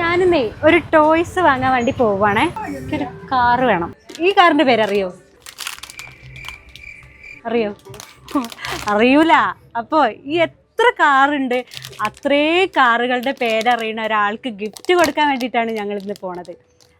ഞാനിന്നേ ഒരു ടോയ്സ് വാങ്ങാൻ വേണ്ടി പോവാണേ എനിക്കൊരു കാറ് വേണം. ഈ കാറിന്റെ പേര് അറിയോ? അറിയോ അറിയൂല. അപ്പോൾ ഈ എത്ര കാറുണ്ട് അത്രേ കാറുകളുടെ പേരറിയുന്ന ഒരാൾക്ക് ഗിഫ്റ്റ് കൊടുക്കാൻ വേണ്ടിയിട്ടാണ് ഞങ്ങൾ ഇന്ന് പോണത്.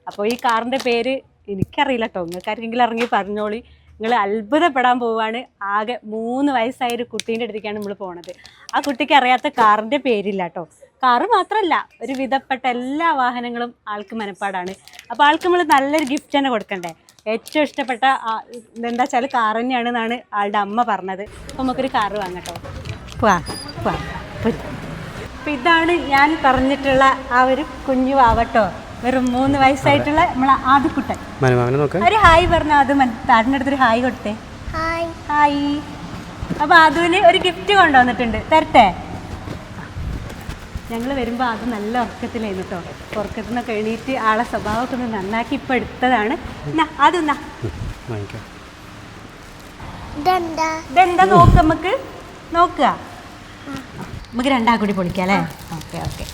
അപ്പോൾ ഈ കാറിന്റെ പേര് എനിക്കറിയില്ല കേട്ടോ നിങ്ങൾക്ക് ആർക്കെങ്കിലും ഇറങ്ങി പറഞ്ഞോളി. നിങ്ങൾ അത്ഭുതപ്പെടാൻ പോവുകയാണ് ആകെ മൂന്ന് വയസ്സായ ഒരു കുട്ടീന്റെ അടുത്തേക്കാണ് നമ്മൾ പോണത്. ആ കുട്ടിക്ക് അറിയാത്ത കാറിന്റെ പേരില്ല കേട്ടോ കാറ് മാത്രമല്ല ഒരു വിധപ്പെട്ട എല്ലാ വാഹനങ്ങളും ആൾക്ക് മനപ്പാടാണ്. അപ്പോൾ ആൾക്ക് നമ്മൾ നല്ലൊരു ഗിഫ്റ്റ് തന്നെ കൊടുക്കണ്ടേ? ഏറ്റവും ഇഷ്ടപ്പെട്ട എന്താ വെച്ചാൽ കാർ തന്നെയാണെന്നാണ് ആളുടെ അമ്മ പറഞ്ഞത്. അപ്പോൾ നമുക്കൊരു കാർ വാങ്ങട്ടോ. പോവാ പോര്. അപ്പോൾ ഇതാണ് ഞാൻ പറഞ്ഞിട്ടുള്ള ആ ഒരു കുഞ്ഞു വാവട്ടോ വെറും മൂന്ന് വയസ്സായിട്ടുള്ള നമ്മളെ ആദ്യക്കുട്ടൻ ഒരു ഹായ് പറഞ്ഞു ആദുമൻ താടിന്റെ അടുത്തൊരു ഹായ് കൊടുത്തേ. ഹായ്. ഹായ്. അപ്പോൾ ആദുവിന് ഒരു ഗിഫ്റ്റ് കൊണ്ടുവന്നിട്ടുണ്ട്. തരട്ടെ? ഞങ്ങൾ വരുമ്പോൾ അത് നല്ല ഉറക്കത്തിലായിരുന്നു കേട്ടോ. ഉറക്കത്തിൽ നിന്നൊക്കെ എണീറ്റ് ആളെ സ്വഭാവമൊക്കെ ഒന്ന് നന്നാക്കി ഇപ്പം എടുത്തതാണ്. അതൊന്നാ ഇതെന്താ? നോക്ക് നമുക്ക് നോക്കുക. നമുക്ക് രണ്ടാം കൂടി പൊളിക്കാം അല്ലേ? Okay okay.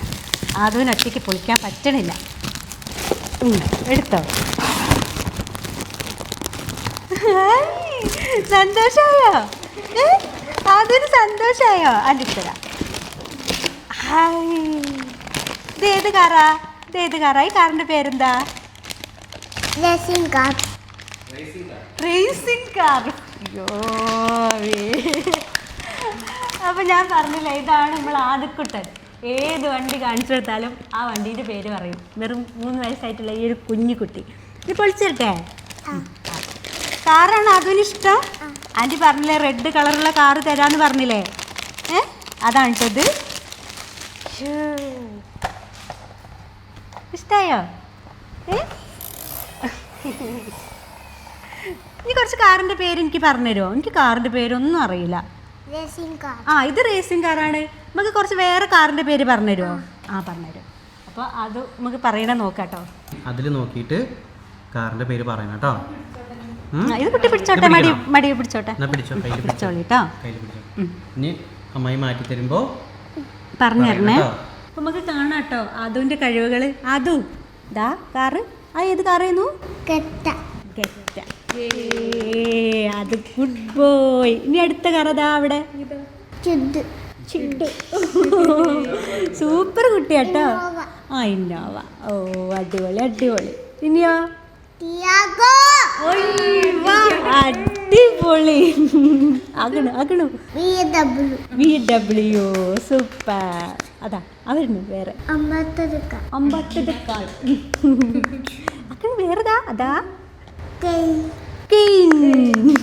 അതുവിന് ഒറ്റയ്ക്ക് പൊളിക്കാൻ പറ്റണില്ല. എടുത്തോ. ഏ? അതിന് സന്തോഷായോ? അല്ലിത്തരാ ഹായ്. ഇത് ഏത് കാറാ? ഇത് ഏത് കാറാ? ഈ കാറിന്റെ പേരെന്താ? റേസിംഗ് കാർ റേസിംഗ് കാർ അയ്യോ അപ്പൊ ഞാൻ പറഞ്ഞില്ല ഇതാണ് നമ്മൾ ആദ്യക്കുട്ടൻ ഏത് വണ്ടി കാണിച്ചു കൊടുത്താലും ആ വണ്ടീന്റെ പേര് പറയും. വെറും മൂന്ന് വയസ്സായിട്ടുള്ള ഈ ഒരു കുഞ്ഞു കുട്ടി. ഇത് പൊളിച്ചിരട്ടെ കാറാണ് അതും ഇഷ്ടം? ആന്റി പറഞ്ഞില്ലേ റെഡ് കളറുള്ള കാറ് തരാന്ന് പറഞ്ഞില്ലേ? ഏ? അതാണ് ഇത്. ഇഷ്ടായോ? ഏ? ഇനി കുറച്ച് കാറിന്റെ പേര് എനിക്ക് പറഞ്ഞുതരുമോ എനിക്ക് കാറിന്റെ പേരൊന്നും അറിയില്ല. ആ ഇത് റേസിംഗ് കാറാണ് നമുക്ക് കുറച്ച് വേറെ കാറിന്റെ പേര് പറഞ്ഞുതരുമോ? ആ പറഞ്ഞുതരും. അപ്പോൾ അത് നമുക്ക് പറയണ നോക്കാട്ടോ. അതിൽ നോക്കിയിട്ട് കാറിന്റെ പേര് പറയണം കേട്ടോ. ഇത് കുട്ടി പിടിച്ചോട്ടെ മടി മടി പിടിച്ചോട്ടെ. പിടിച്ചോ കയ്യിൽ പിടിച്ചോളി കേട്ടോ. കയ്യിൽ പിടിച്ചോ. ഇനി അമ്മായി മാറ്റി തരുമ്പോ പറഞ്ഞു തരണേ. അപ്പോൾ അപ്പൊ നമുക്ക് കാണാം കേട്ടോ അതുവിന്റെ കഴിവുകൾ അതു. ദാ കാറ്. ആ ഏത് കാറായിരുന്നു കെട്ട കെട്ട ഏ, അത് ഗുഡ് ബോയ്. ഇനി അടുത്ത കാർ ദാ അവിടെ? ചുഡ് സൂപ്പർ കുട്ടിയാട്ടോ കേട്ടോ. ആ ഇന്നോവ. ഓ അടിപൊളി അടിപൊളി. ഇനിയോ? അടിപൊളി. ആകണു ആകണു വി ഡബ്ല്യു. സൂപ്പർ. അതാ അവരുന്നു വേറെ. അമ്പത്തത് കാൾ വേറെതാ? അതാ. കെയ്. കെയിൻ.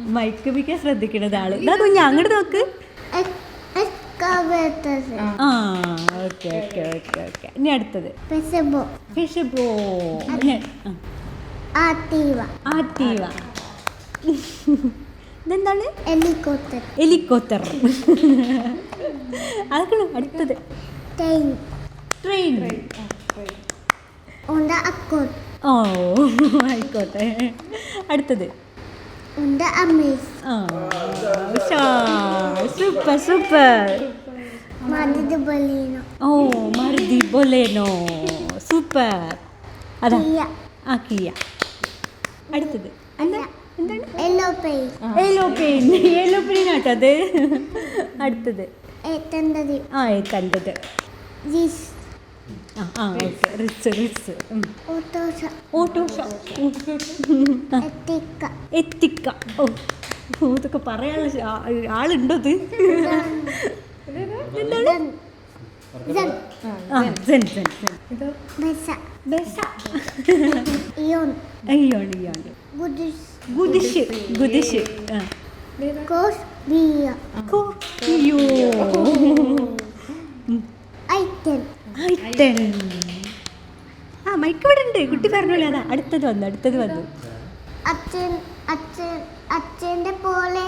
മൈക്ക് മിക്ക ശ്രദ്ധിക്കണത് ആൾ. ഇതാ കുഞ്ഞ അങ്ങോട്ട് നോക്ക്. ആ ഓക്കെ ഓക്കെ ഓക്കെ ഓക്കെ. ഇനി അടുത്തത്. ഇതെന്താണ്? അതൊക്കെ അടുത്തത്. ട്രെയിൻ. ട്രെയിൻ. ഓ ആയിക്കോട്ടെ. അടുത്തത്. ഉണ്ട് അമേസ് ആ സൂപ്പർ സൂപ്പർ മതിത് ബലീനോ ഓ മരുതി ബൊലേനോ സൂപ്പർ അതാ കിയ. ആ കിയ. അടുത്തത്. എന്താ എന്താണ്? Yellow pain yellow pain yellow pain auto അടുത്തത്. എത്തേണ്ടത് ആ കണ്ടത് ജിസ് ആ ആ ഓക്കെ. റിച്ച് റിച്ച് ഓട്ടോഷ. എത്തിക്ക. ഓ ഇതൊക്കെ പറയാനുള്ള ശ- ആ- ആളുണ്ടോ ഇത്? ദൻ ദൻ സെൻ സെൻ സെൻ ബെസ. ബെസ. ഇയോൺ. അയ്യോണ്ട് ഇയ്യോണ്ട് ഗുഡിസ് ഗുദിഷ് ഗുദിഷ്. ആ. കോസ് ബിയ അയ്യോ ഐറ്റൻ ഐറ്റൻ ആ മൈക്ക് ഇവിടെ ഉണ്ട്. കുട്ടി പറഞ്ഞോളൂ അതാ. അടുത്തത് വന്നു അടുത്തത് വന്നു. അച്ഛൻ അച്ഛൻ അച്ഛന്റെ പോലെ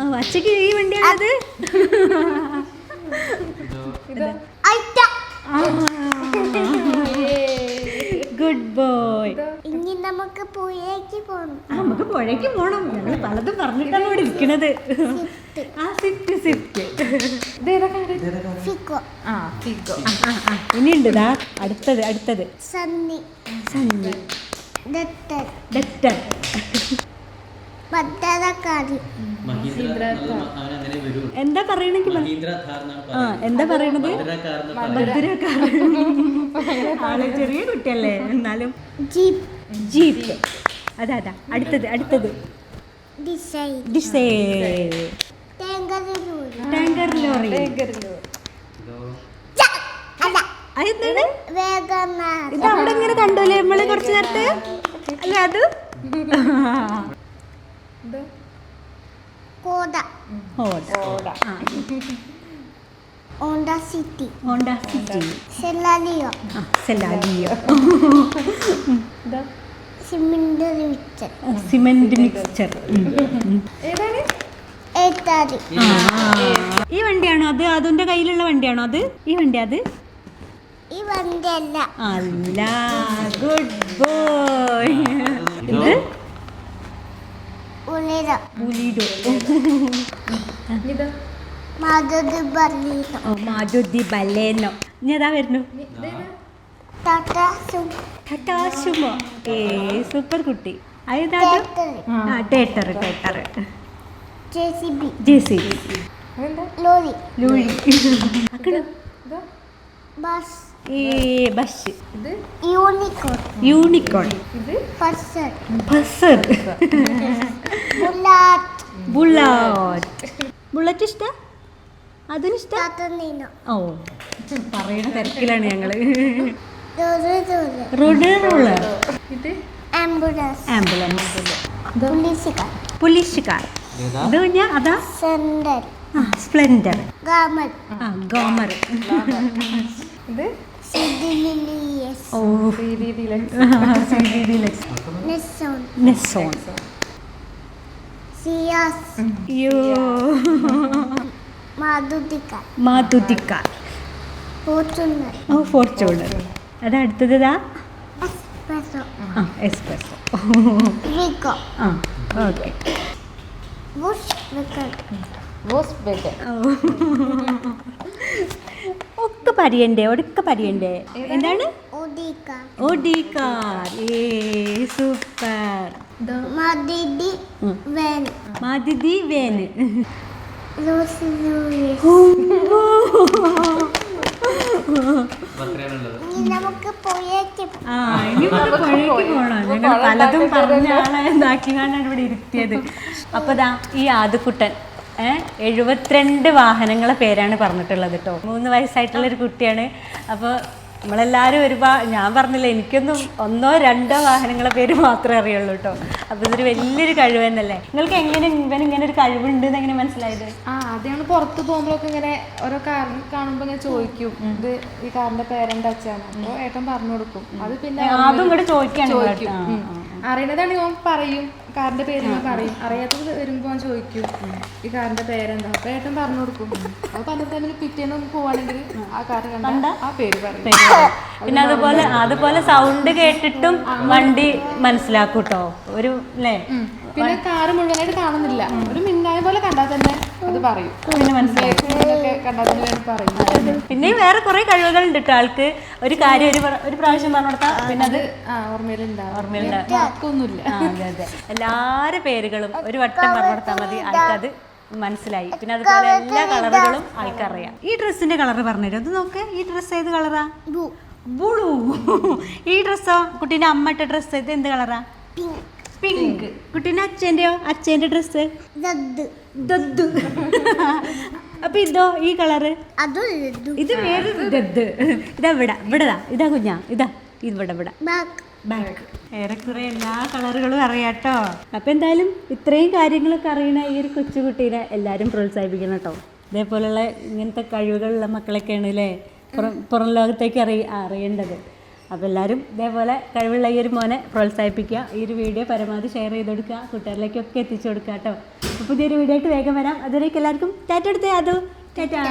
ആ. അച്ഛക്ക് ഈ വണ്ടിയാണത് ഐറ്റ. Good boy. നമുക്ക് പുഴയ്ക്ക് പോകണം നമുക്ക് പുഴയ്ക്ക് പോണം. ഞങ്ങൾ പലതും പറഞ്ഞിട്ടാണ് ഇവിടെ ഇരിക്കണത്. ആ സിറ്റ് സിറ്റ്. ഫിക്കോ ആ ഫിഗോ. ആ ആ ഇനിയുണ്ട് ദാ അടുത്തത് അടുത്തത്. സന്നി. സന്നി. അങ്ങനെ വരൂ എന്താ പറയണെങ്കിൽ ആ എന്താ പറയണത്? ഭദ്രക്കാരന് ആൾ ചെറിയ കുട്ടിയല്ലേ എന്നാലും. ജീപ്പ്. ജീപ്പ് അതാ അതാ. അടുത്തത് അടുത്തത്. ഡിസൈൻ ടാങ്കർ ലോറി അതെന്താണ്? ഇത് അവിടെ ഇങ്ങനെ കണ്ടൂലേ നമ്മൾ കുറച്ച് നേരത്തെ? അല്ല അത്? കോട. ഹോണ്ട ആ. ഓണ്ട സിറ്റി ഹോണ്ട സിറ്റി സെല്ലാലിയോ ആ സെല്ലാലിയോ സിമെന്റ് റിവിച്ചൻ സിമെന്റ് മിക്സ്ചർ ഏതാണ്? ഈ വണ്ടിയാണോ അത്? അതിന്റെ കയ്യിലുള്ള വണ്ടിയാണോ അത്? ഈ വണ്ടി അത്? ഈ വണ്ടി അല്ല അല്ല ഗുഡ് ബോയ് ഇത്? മാധുരി ബർലീനോ ഓ മാജുദ്ദി ബലേനോ ഇനി അതാ വരുന്നു? ടാറ്റ സും ടാറ്റാശുമോ ഏ സൂപ്പർ കുട്ടി. അതാ? ആ ടേറ്റർ ടേറ്റർ ജെ സി ബി. ലോറി. ലൂഴി അക്കണ് ബസ്. ഏ ബസ്. ഇത്? യൂണിക്കോൺ. യൂണിക്കോൺ. ഇത്? Buzzer buzzer bullet. Bullet. Bullet ഇഷ്ട? അതിനിഷ്ട? ഓ പറയണ തിരക്കിലാണ് ഞങ്ങൾ. Ambulance. Ambulance. Police car. Police car ഇത് ഞാൻ അതാ? സ്പ്ലെൻഡർ. ഗോമർ. ഇത് ഓ. നെസോൺ സിയാസ്. മാധുതിക മാതുതിക്കാർ. ഓ ഫോർച്യൂണർ. അത് അടുത്തത് ഇതാ എക്സ്പ്രസോ ആ എക്സ്പ്രസോ റിക്കോ ആ ഓക്കെ. ബുഷ് വിക്കൽ ഒക്കെ പരിയണ്ടേ ഒടുക്ക പരിയണ്ടേ എന്താണ്? ഏ സൂപ്പർ. മദിദി ഉം. വെൻ. മാതിഥി വേന് ഇനി നമുക്ക് പോയേക്ക് ആ ഇനി ഇവിടെ പുഴയ്ക്ക് പോകണം ഞങ്ങൾ പലതും പറഞ്ഞ ആളെ ഇതാക്കിക്കാണ്ടാണ് ഇവിടെ ഇരുത്തിയത്. അപ്പൊ ദാ ഈ ആദ്യക്കുട്ടൻ ഏഹ് എഴുപത്തിരണ്ട് വാഹനങ്ങളെ പേരാണ് പറഞ്ഞിട്ടുള്ളത് കേട്ടോ. മൂന്ന് വയസ്സായിട്ടുള്ള ഒരു കുട്ടിയാണ്. അപ്പോൾ നമ്മളെല്ലാവരും ഒരുപാട് ഞാൻ പറഞ്ഞില്ല എനിക്കൊന്നും ഒന്നോ രണ്ടോ വാഹനങ്ങളെ പേര് മാത്രമേ അറിയുള്ളൂ കേട്ടോ അപ്പോൾ ഇതൊരു വലിയൊരു കഴിവ് തന്നെയല്ലേ? നിങ്ങൾക്ക് എങ്ങനെ ഇവൻ ഇങ്ങനെ ഒരു കഴിവുണ്ട് എന്ന് എങ്ങനെ മനസ്സിലായത്? ആ ആദ്യമാണ് പുറത്ത് പോകുമ്പോഴൊക്കെ ഇങ്ങനെ ഓരോ കാർ കാണുമ്പോ ഇങ്ങനെ ചോദിക്കും. ഇത് ഈ കാറിന്റെ പേരെന്താ അച്ഛാണ് അപ്പൊ ഏട്ടൻ പറഞ്ഞു കൊടുക്കും. അത് പിന്നെ അതും ഇങ്ങോട്ട് ചോദിക്കാണ് ചോദിക്കും. അറിയണതാണ് ഞാൻ പറയും. കാറിന്റെ പേര് ഞാൻ പറയും. അറിയാത്തത് വരുമ്പോ ഓൻ ചോദിക്കും. ഈ കാറിന്റെ പേരെന്താ? അപ്പൊ ഏട്ടൻ പറഞ്ഞു കൊടുക്കും. അപ്പൊ പല ടൈമിൽ പിറ്റേന്ന് പോവാണെങ്കിൽ ആ. കാറ് കണ്ട ആ പേര് പറയും. പിന്നെ അതുപോലെ അതുപോലെ സൗണ്ട് കേട്ടിട്ടും വണ്ടി മനസ്സിലാക്കൂട്ടോ. കേട്ടോ ഒരു അല്ലേ. പിന്നെ കാറ് മുഴുവനായിട്ട് കാണുന്നില്ല. ഒരു മിന്നായ പോലെ കണ്ടാൽ തന്നെ അത് പറയും. പിന്നെ മനസ്സിലായി. കണ്ടാൽ തന്നെ പറയും. വേറെ കുറെ കഴിവുകൾ ഉണ്ട് കേട്ടോ ആൾക്ക്. ഒരു കാര്യം ഒരു ഒരു പ്രാവശ്യം പറഞ്ഞു കൊടുത്താൽ പിന്നെ അത് ഓർമ്മയിലുണ്ടാവും ഓർമ്മയുണ്ടാവും അതെ അതെ. എല്ലാവരുടെ പേരുകളും ഒരു വട്ടം പറഞ്ഞു കൊടുത്താൽ മതി. ആൾക്കത് മനസ്സിലായി. പിന്നെ അതുപോലെ എല്ലാ കളറുകളും ആൾക്കറിയാം. ഈ ഡ്രസ്സിന്റെ കളർ പറഞ്ഞുതരും അത് നോക്ക്. ഈ ഡ്രസ്സ് ഏത് കളറാ? ബ്ലൂ. ഈ ഡ്രസ്സോ? കുട്ടീന്റെ അമ്മ ഇട്ട ഡ്രസ്സ് ഇത് എന്ത് കളറാ? പിങ്ക് കുട്ടീനെ അച്ഛന്റെയോ അച്ഛന്റെ ഡ്രസ്സ് ദദ്. ദദ്ദു അപ്പൊ ഇതോ ഈ കളറ് ഇത് വേറെ ദദ്ദ് ഇതാ ഇവിടെ ഇവിടെതാ ഇതാ. കുഞ്ഞാ ഇതാ. ഇവിടെ ഇവിടെ. ബാക്ക് ഏറെക്കുറെ എല്ലാ കളറുകളും അറിയാട്ടോ അപ്പം എന്തായാലും ഇത്രയും കാര്യങ്ങളൊക്കെ അറിയണ ഈ ഒരു കൊച്ചുകുട്ടീനെ എല്ലാവരും പ്രോത്സാഹിപ്പിക്കണം കേട്ടോ ഇതേപോലുള്ള ഇങ്ങനത്തെ കഴിവുകളുള്ള മക്കളൊക്കെയാണ് അല്ലേ പുറം പുറം ലോകത്തേക്ക് അറിയ അറിയേണ്ടത്. അപ്പോൾ എല്ലാവരും ഇതേപോലെ കഴിവുള്ള ഈ ഒരു മോനെ പ്രോത്സാഹിപ്പിക്കുക. ഈ ഒരു വീഡിയോ പരമാവധി ഷെയർ ചെയ്ത് കൊടുക്കുക കൂട്ടുകാരിലേക്കൊക്കെ എത്തിച്ചു കൊടുക്കുക കേട്ടോ. അപ്പോൾ പുതിയൊരു വീഡിയോ ആയിട്ട് വേഗം വരാം. അതുവരേക്കും എല്ലാവർക്കും ടാറ്റ എടുത്തേ അതോ ടാറ്റാ.